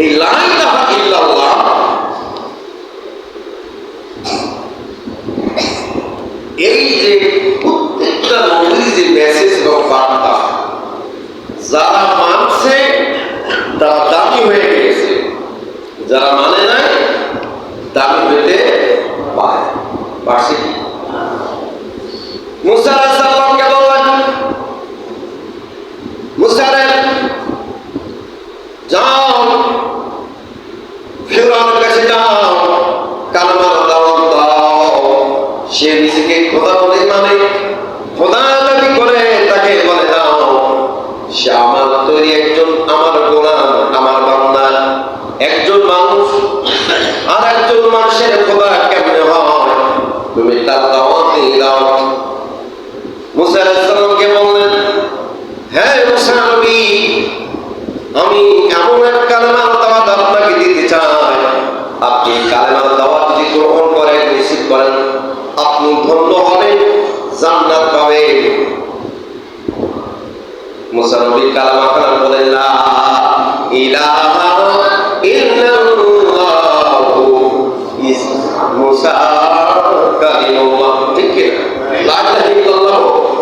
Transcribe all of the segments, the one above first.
এই লা ইলাহা ইল্লাল্লাহ। এই যে প্রত্যেকটা নবীর যে মেসেজ এবং বার্তা, যারা মানছে, তারা দামি হয়ে গেছে। যারা মানে মুসা বললেন হ্যাঁ মুসা নবী আমি এমন এক কালেমার দাওয়াত আপনাকে দিতে চাই আপনি কালেমার দাওয়াত যদি গ্রহণ করেন, নিশ্চিত করেন, আপনি ধন্য হবেন, জান্নাত পাবেন মুসা নবী কালামা কালাম বলেন, লা ইলাহা ইল্লাল্লাহু মুসা কালিমুল্লাহ ঠিক কি না? লা ইলাহা ইল্লাল্লাহু।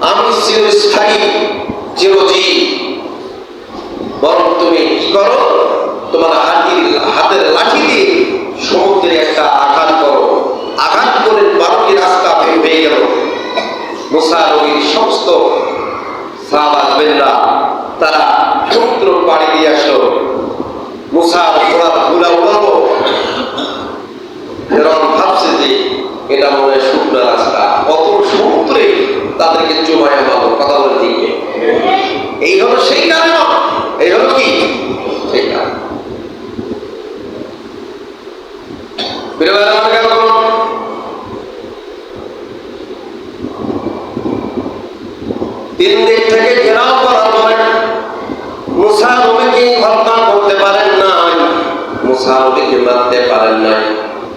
আমি চিরস্থায়ী, চিরজীব। বরং তুমি কি করো? তোমার হাতির হাতের লাঠি দিয়ে সমুদ্রে একটা আঘাত করো। আঘাত করে বারোটি রাস্তা ভেঙে গেল। মুসা সমস্ত তারা সমুদ্র পাড়ি দিয়ে আসলো মুসা ঘোড়া ঘুরা উড়ালো ফেরন ভাবছে যে এটা মনে হয় শুকনো রাস্তা, কত সমুদ্রে তাদেরকে চুমায় মারো কথা বলে দিকে এই হলো সেই কারণ এই হলো কি? সেই তিন দিক থেকে ঘেরাও করার পরে মুসা নবীকে হত্যা করতে পারেন নাই। মুসা নবীকে মারতে পারেন নাই।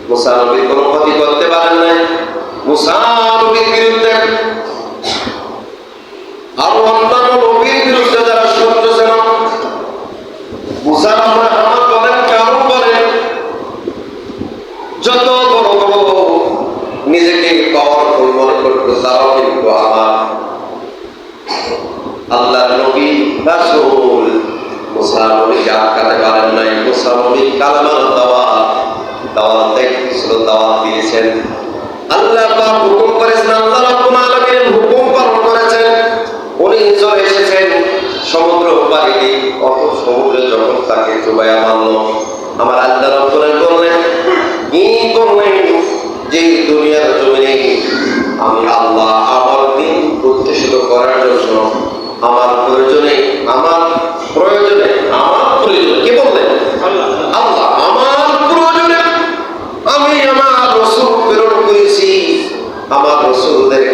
মুসা নবীর কোনো ক্ষতি করতে পারেন নাই। মুসা নবীর বিরুদ্ধে আরও অন্যান্য নবীর বিরুদ্ধে যারা সত্য ছিল মুসা আমার বলেন কারণ বলেন যত বড় বড় নিজেকে পাওয়ারফুল মনে করতো, তারাও কিন্তু আমার। আল্লাহ নবী রাসূল মুসা নবীকে আটকাতে পারেন নাই মুসা নবী কালামার দাওয়াত দাওয়াত দেখছিল দাওয়াত দিয়েছেন। আল্লাহ পাক হুকুম করেছেন, আল্লাহ রাব্বুল আলামিন হুকুম পালন করেছেন। উনি চলে এসেছেন সমুদ্র পাড়ি অত সমুদ্রে যখন তাকে চুবাইয়া মারল, আমার আল্লাহ রাব্বুল বললেন, কি করলেন যে দুনিয়ার জমিনে আমি আল্লাহ আমার দিন প্রতিষ্ঠিত করার জন্য, আমার প্রয়োজনে আমার প্রয়োজনে আমার প্রয়োজনে কে বললেন আল্লাহ আমার প্রয়োজনে আমি আমার রসুল প্রেরণ করেছি আমার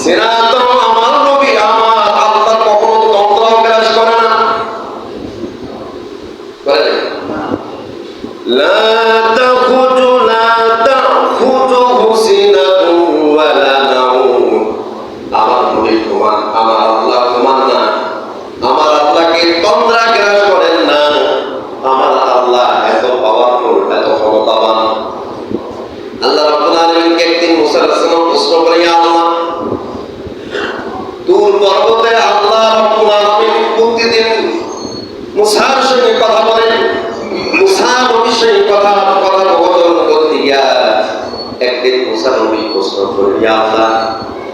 সিরাতুল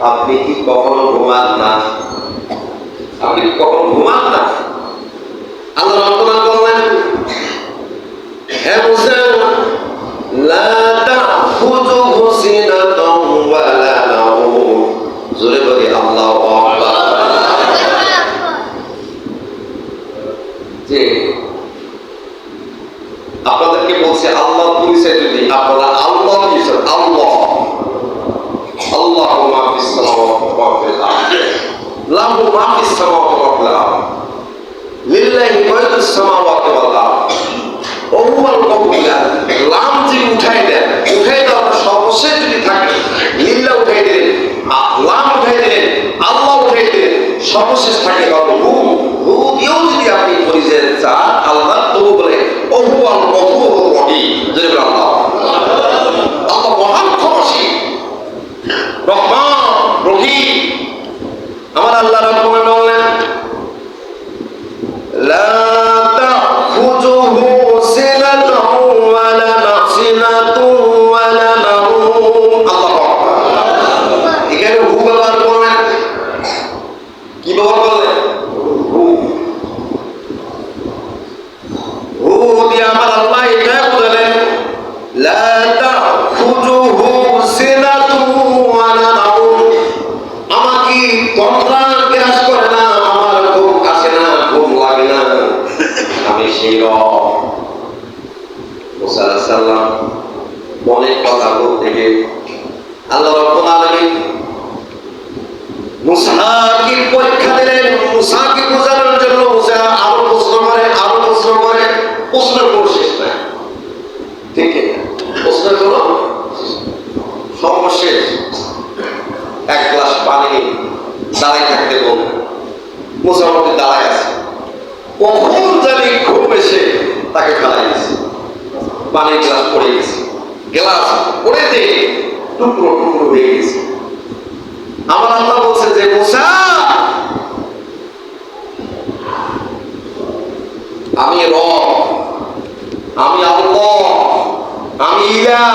আপনি কি কখনো ঘুমান না? আপনি কি কখনো ঘুমান না? আল্লাহ আলামিন বললেন হ্যাঁ বুঝলেন লা তাখুযুহু সিনাতুন ওয়ালা নাওম জোরে বলি আল্লাহু আকবার যে আপনাদেরকে বলছে আল্লাহ পরিচয় যদি আপনারা আল্লাহ দিয়েছেন আল্লাহ আল্লাহ মাফিস সামাওয়াতি ওয়া ফিল আরদ ফিল আরদ লিল্লাহি গায়বুস সামাওয়াতি ওয়াল আরদ। ওহুয়াল কবুলা লাম যে উঠাই দেন, উঠাই দেওয়ার সর্বশেষ যদি থাকে, লিল্লা উঠাই দিলেন লাম উঠাই দিলেন, আল্লাহ উঠাই দিলেন, সর্বশেষ থাকে কত হু হু দিয়েও যদি আপনি পরিচয় চান, আল্লাহ তবু বলে টুকরো টুকরো হয়ে গেছে। আমার আল্লাহ বলছে যে, মুসা, আমি রব, আমি আল্লাহ, আমি ইয়া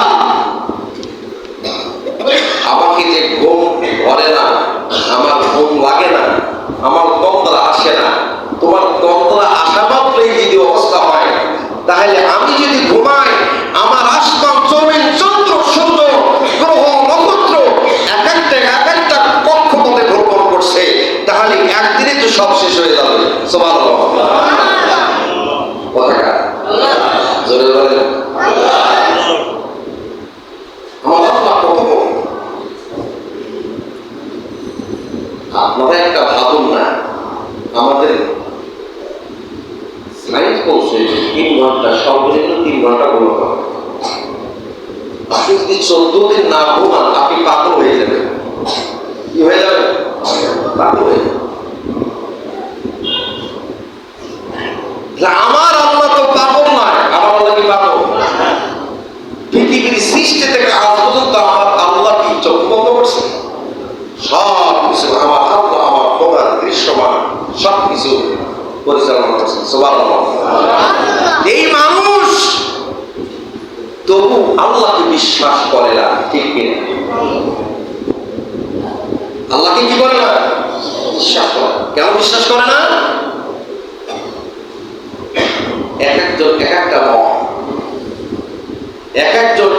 আমাকে যে ঘুম ধরে না, আমার ঘুম লাগে না, আমার তন্দ্রা আসে না, তোমার তন্দ্রা আসা মাত্রই যদি অবস্থা হয়, তাহলে আমি যদি ঘুমাই আমার আসমান জমিন চন্দ্র সূর্য গ্রহ নক্ষত্র এক একটা এক একটা কক্ষপথে ভ্রমণ করছে তাহলে একদিনে তো সব শেষ হয়ে যাবে সবার কথাটা জোরে বলেন আমার আল্লাহ কত বড় আপনারা একটা ভাবুন না, আমাদের তিন ঘণ্টা, সর্বনিম্ন তিন ঘণ্টা ঘুমাতে হবে। আপনি যদি চোদ্দ দিন না ঘুমান, আপনি পাগল হয়ে যাবেন। কি হয়ে যাবে? হয়ে তাহলে আমার আল্লাহ তো পাগল নয় আমার আল্লাহ কি পাগল পৃথিবীর সৃষ্টি থেকে আজ পর্যন্ত আমার আল্লাহ কি চোখ বন্ধ করছে? সব কিছু, আমার আল্লাহ, আমার খোদার দৃশ্যমান সব কিছু পরিচালনা করছেন সবার এই মানুষ তবু আল্লাহকে বিশ্বাস করে না, ঠিক কিনা আল্লাহকে কি করে না? বিশ্বাস করে। কেন বিশ্বাস করে না? এক একজন এক একটা মত, এক একজন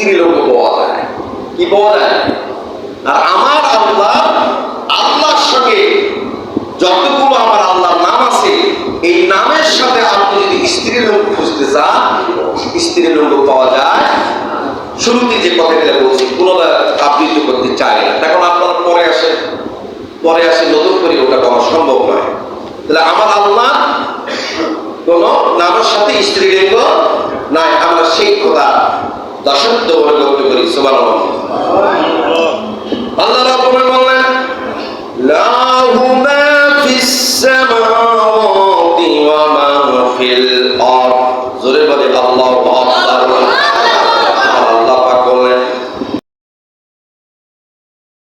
স্ত্রী লোক পাওয়া যায় কি পাওয়া যায় আর আমার আল্লাহ, আল্লাহর সঙ্গে যতগুলো আমার আল্লাহর নাম আছে, এই নামের সাথে আপনি যদি স্ত্রী লোক খুঁজতে চান, স্ত্রী লোক পাওয়া যায়। শুরুতে যে কথাটা বলছি, পুনরায় আবৃত্তি করতে চাই না। এখন আপনারা পরে আসে পরে আসে নতুন করে ওটা করা সম্ভব নয়। তাহলে আমার আল্লাহ কোন নামের সাথে স্ত্রীলিঙ্গ নাই। আমরা সেই খোদা দশত্ব বলে গণ্য করি সুবান আল্লাহ রাব্বুল বললেন